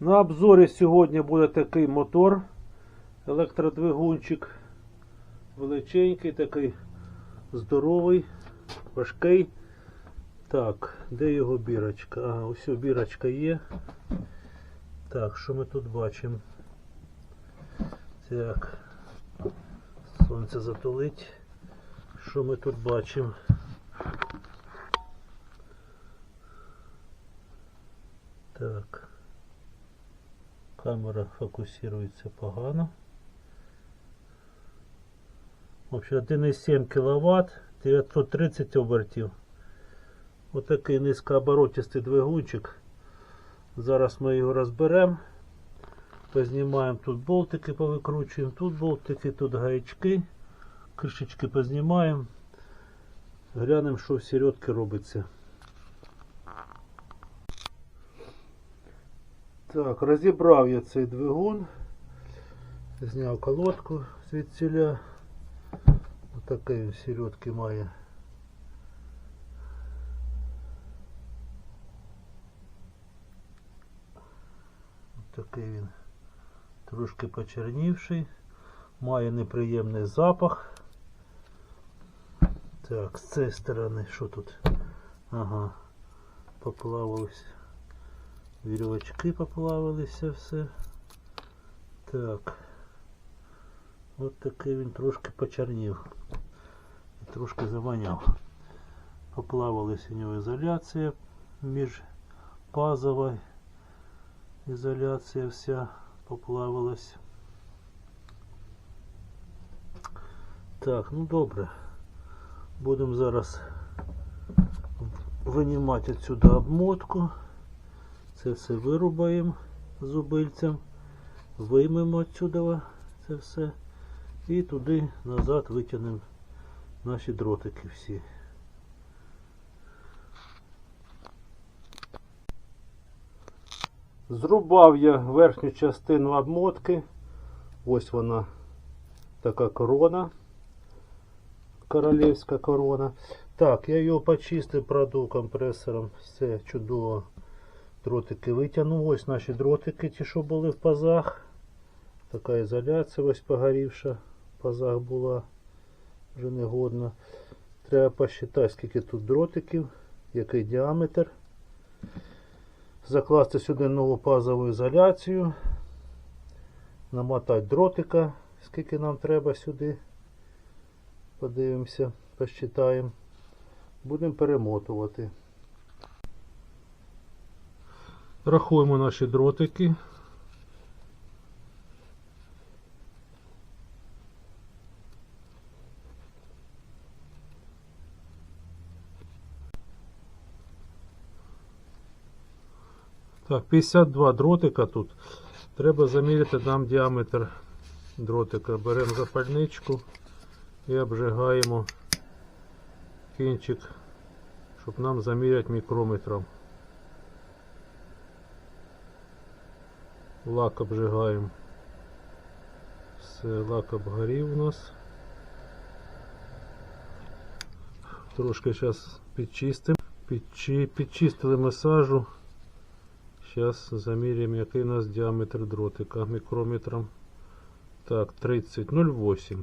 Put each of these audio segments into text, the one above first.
На обзорі сьогодні буде такий мотор, електродвигунчик. Величенький, такий здоровий, важкий. Так, де його бірочка? Ага, ось бірочка є. Так, що ми тут бачимо? Так. Сонце затулить. Що ми тут бачимо? Так. Камера фокусується погано. В общем, 1,7 кВт, 930 обертів. Отакий низькооборотистий двигунчик. Зараз ми його розберемо. Познімаємо тут болтики, повикручуємо, тут болтики, тут гаячки. Кришечки познімаємо. Глянемо, що в середки робиться. Так, розібрав я цей двигун. Зняв колодку звідсіля. Отакий він середки має. Такий він трошки почернівший, має неприємний запах. Так, з цієї сторони, що тут? Ага, поплавались. Вірьовочки поплавилися все. Так. От такий він трошки почернів. І трошки заваняв. Поплавилась у нього ізоляція між пазова ізоляція вся поплавилась. Так, ну добре. Будемо зараз винімати отсюда обмотку. Це все вирубаємо зубильцем, виймемо отсюда це все і туди назад витягнемо наші дротики всі. Зрубав я верхню частину обмотки. Ось вона така корона. Королівська корона. Так, я його почистив, продув компресором. Все чудово. Дротики витягнув. Ось наші дротики, ті, що були в пазах. Така ізоляція ось погорівша пазах була. Вже негодна. Треба посчитати, скільки тут дротиків, який діаметр. Закласти сюди нову пазову ізоляцію. Намотати дротика, скільки нам треба сюди. Подивимося, посчитаємо. Будемо перемотувати. Рахуємо наші дротики. Так, 52 дротика тут. Треба заміряти нам діаметр дротика. Беремо запальничку і обжигаємо кінчик, щоб нам заміряти мікрометром. Лак обжигаємо. Все, лак обгорів у нас. Трошки зараз підчистимо. Підчи, підчистили масажу. Зараз заміряємо, який у нас діаметр дротика мікрометром. Так, 30,08.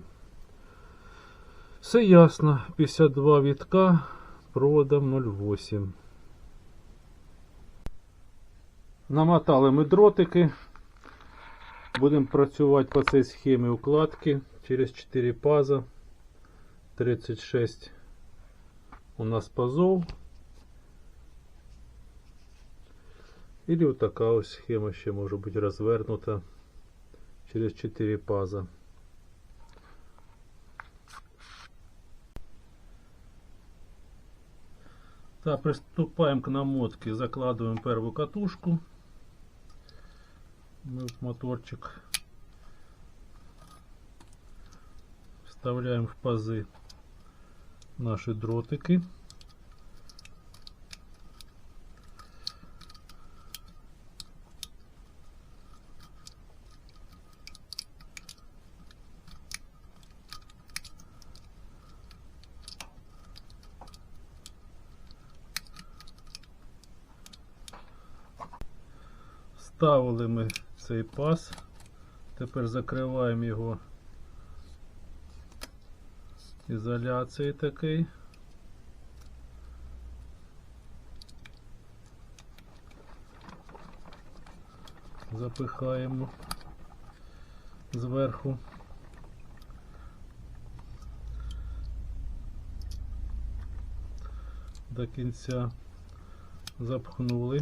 Все ясно. 52 вітка проводом 0,8. Намотали ми дротики. Будемо працювати по цій схемі укладки через 4 паза. 36 у нас пазов. Или вот така ось схема ще може бути розвернута через 4 паза. Так, приступаем к намотке. Закладываем первую катушку. ну, моторчик вставляем в пазы наши дротики Ставили мы. Цей паз. Тепер закриваємо його ізоляцією такий. Запихаємо зверху. До кінця запхнули.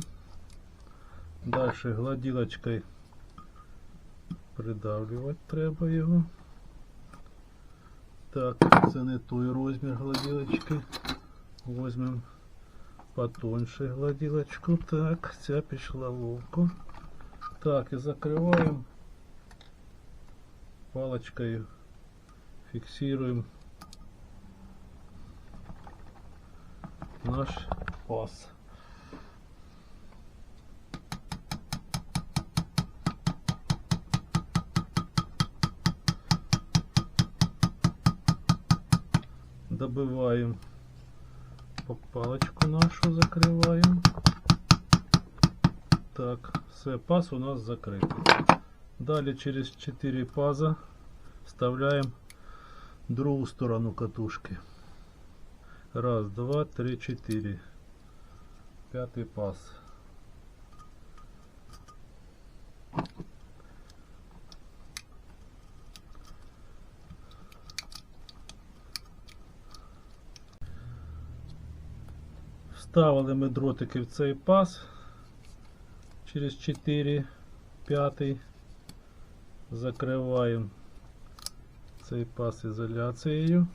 Далі гладілочкою придавлювати треба його. Так, це не той розмір гладілочки. Возьмемо потоньше гладілочку. Так, ця пішла ловко. Так, і закриваємо палочкою, фіксуємо наш паз. Добиваємо по- палочку нашу, закриваємо. Так, все, паз у нас закритий. Далі через 4 паза вставляємо другу сторону катушки. Раз, два, три, четыре. Пятый паз. Вставили ми дротики в цей паз через 4, 5. Закриваємо цей паз ізоляцією.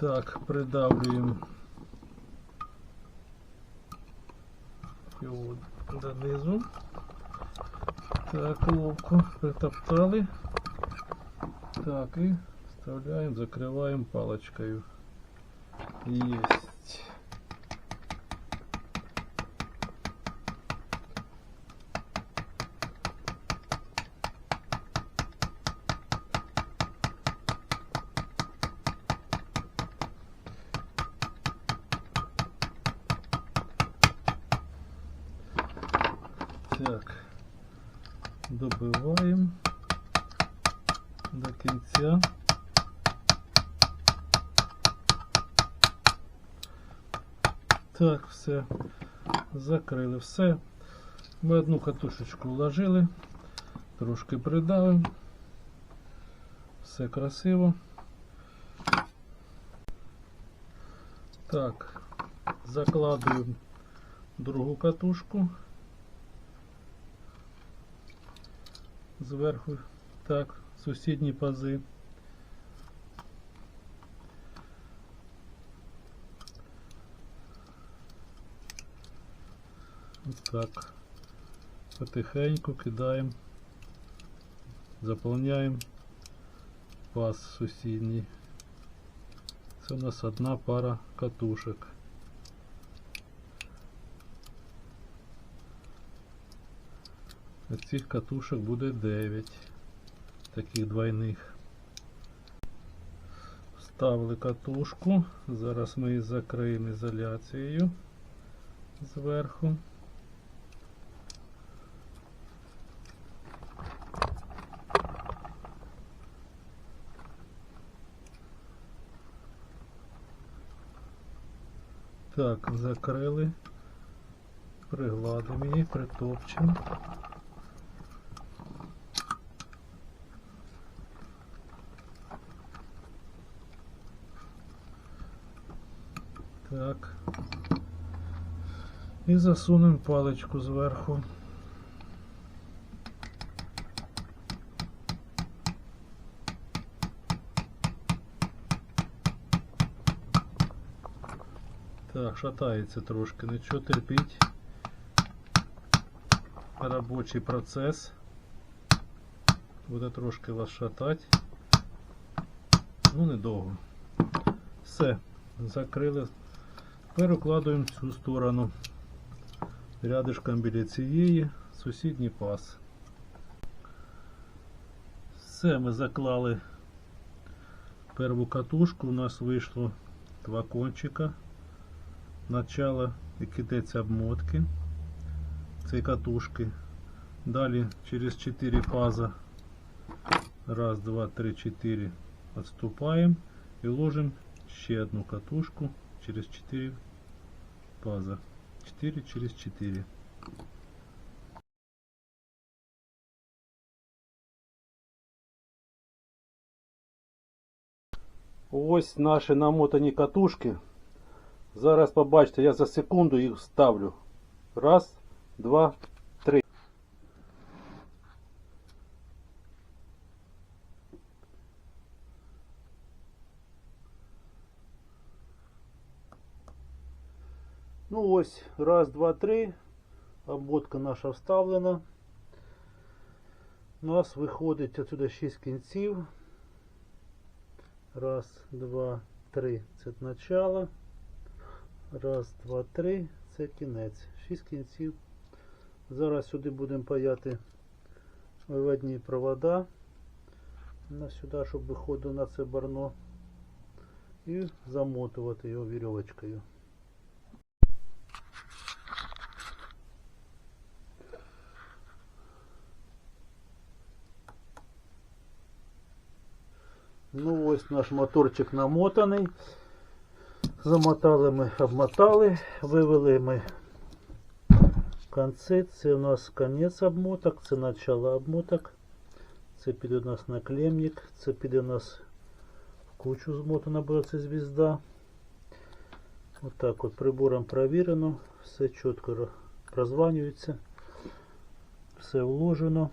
Так, придавлюємо його донизу. Так, ловко притоптали. Так, і вставляємо, закриваємо паличкою. Єсть. Так, добиваємо до кінця. Так, все. Закрили все. Ми одну катушечку вложили, трошки придавимо. Все красиво. Так, закладуємо другу катушку. Зверху, так, сусідні пази. Так, потихеньку кидаємо, заповняємо паз сусідній. Це у нас одна пара катушек. Із цих катушок буде 9 таких двойних. Вставили катушку, зараз ми її закриємо ізоляцією зверху. Так, закрили, пригладимо її, притопчемо. Так. І засунемо паличку зверху. Так, шатається трошки, нічого терпіть. робочий процес. Буде трошки вас шатати. Ну, недовго. Все, закрили. Тепер укладуємо цю сторону. Рядишком біля цієї сусідній пас. Все, ми заклали перву катушку. У нас вийшло два кончика. Начало і китець обмотки цієї катушки. Далі через 4 фаза. Раз, два, три, четыре. Отступаем и ложим ще одну катушку через 4 фаза. 4 через 4. Ось наші намотані катушки. Зараз побачите, я за секунду їх ставлю. Раз, два, три. Ну ось, раз, два, три. Обмотка наша вставлена. У нас виходить отсюда 6 кінців. Раз, два, три. Це начало. Раз, два, три. Це кінець. 6 кінців. Зараз сюди будемо паяти виводні провода. На сюди, щоб виходило на це барно. І замотувати його вірьовочкою. Ну ось наш моторчик намотаний. Замотали ми, обмотали, вивели ми конці. Це у нас конець обмоток, це начало обмоток. Це піде у нас наклемник, це піде у нас в кучу змотана буде ця звізда. Отак от прибором провірено, все чітко ро- прозванюється, все вложено.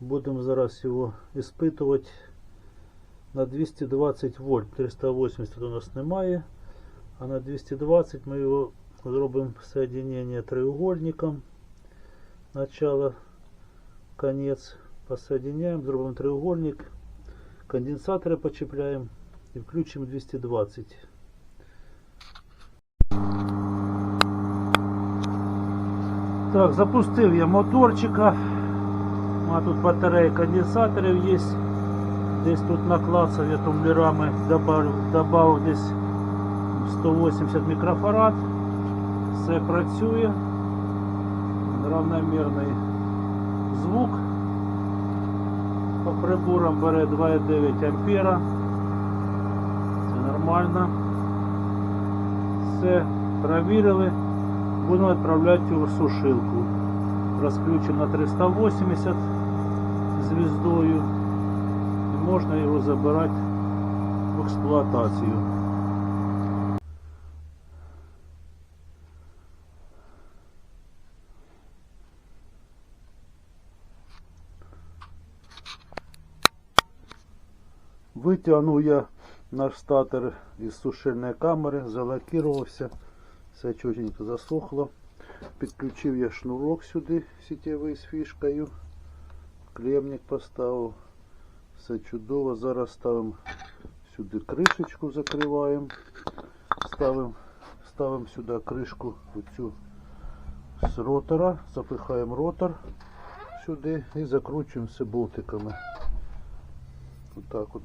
Будемо зараз його іспитувати на 220 вольт. 380 у нас немає. А на 220 ми його зробимо соединение треугольником. Начало, конец. Посоединяем, зробимо треугольник. Конденсаторы почепляем и включим 220. Так, запустив я моторчика. А тут батарея конденсаторів є. Десь тут наклацав я тумблерами, добавив десь 180 мікрофарад. Все працює. Равномірний звук. По приборам бере 2,9 ампера. Це нормально. Все провірили. Будемо відправляти в сушилку. Розключимо на 380 звіздою можна його забирати в експлуатацію. Витягнув я наш статер із сушильної камери, залакірувався, все чотенько засохло. Підключив я шнурок сюди сітєвий з фішкою. Клемник поставив. Все чудово. Зараз ставимо сюди кришечку, закриваємо. Ставимо ставимо сюди кришку оцю з ротора. Запихаємо ротор сюди і закручуємо все болтиками. Отак от